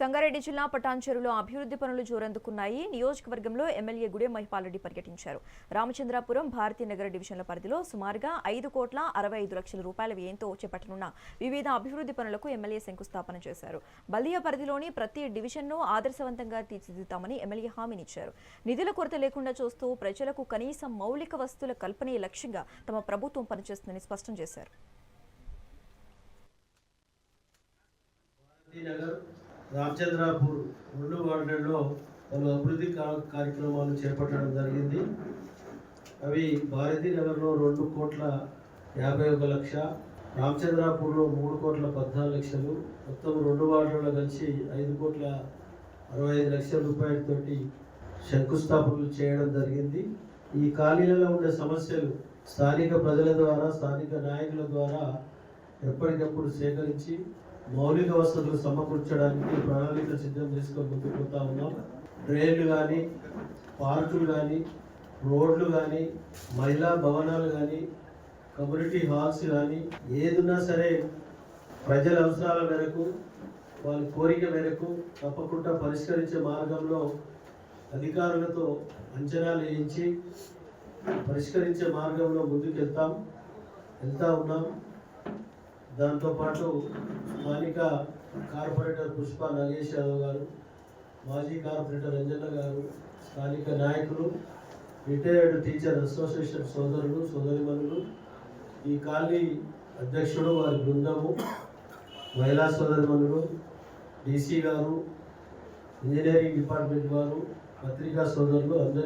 సంగారెడ్డి జిల్లా పటాన్చెరులో అభివృద్ధి పనులు జోరందుకున్నాయి. నియోజకవర్గంలో ఎమ్మెల్యే గుడే మహిపాలరెడ్డి పర్యటించారు రామచంద్రాపురం భారతీనగర్ డివిజన్ల పరిధిలో సుమారుగా ఐదు కోట్ల అరవై ఐదు లక్షల రూపాయల వ్యయంతో చేపట్టనున్న వివిధ అభివృద్ధి పనులకు ఎమ్మెల్యే శంకుస్థాపన చేశారు. బల్దియా పరిధిలోని ప్రతి డివిజన్ను ఆదర్శవంతంగా తీర్చిదిద్దామని ఎమ్మెల్యే హామీనిచ్చారు. నిధుల కొరత లేకుండా చూస్తూ ప్రజలకు కనీసం మౌలిక వస్తువుల కల్పనే లక్ష్యంగా తమ ప్రభుత్వం పనిచేస్తుందని స్పష్టం చేశారు. రామచంద్రాపూర్ రెండు వార్డులలో పలు అభివృద్ధి కార్యక్రమాలు చేపట్టడం జరిగింది. అవి భారతీనగర్లో రెండు కోట్ల యాభై ఒక లక్ష రామచంద్రాపూర్లో మూడు కోట్ల పద్నాలుగు లక్షలు మొత్తం రెండు వార్డులలో కలిసి ఐదు కోట్ల అరవై ఐదు లక్షల రూపాయలతోటి శంకుస్థాపనలు చేయడం జరిగింది. ఈ ఖాళీలలో ఉండే సమస్యలు స్థానిక ప్రజల ద్వారా స్థానిక నాయకుల ద్వారా ఎప్పటికప్పుడు సేకరించి మౌలిక వసతులు సమకూర్చడానికి ప్రణాళిక సిద్ధం చేసుకొని ముందుకుపోతా ఉన్నాం. డ్రైన్లు కానీ పార్కులు కానీ రోడ్లు కానీ మహిళా భవనాలు కానీ కమ్యూనిటీ హాల్స్ కానీ ఏదున్నా సరే ప్రజల అవసరాల మేరకు వాళ్ళ కోరిక మేరకు తప్పకుండా పరిష్కరించే మార్గంలో అధికారులతో అంచనాలు వేయించి పరిష్కరించే మార్గంలో ముందుకెళ్తాం వెళ్తూ వెళ్తా ఉన్నాం. దాంతోపాటు స్థానిక కార్పొరేటర్ పుష్ప నగేష్ యాదవ్ గారు మాజీ కార్పొరేటర్ రంజన్న గారు స్థానిక నాయకులు రిటైర్డ్ టీచర్ అసోసియేషన్ సోదరులు సోదరిమణులు ఈ కాలనీ అధ్యక్షుడు వారి బృందము మహిళా సోదరిమణులు డీసీ గారు ఇంజనీరింగ్ డిపార్ట్మెంట్ వారు పత్రికా సోదరులు అందరూ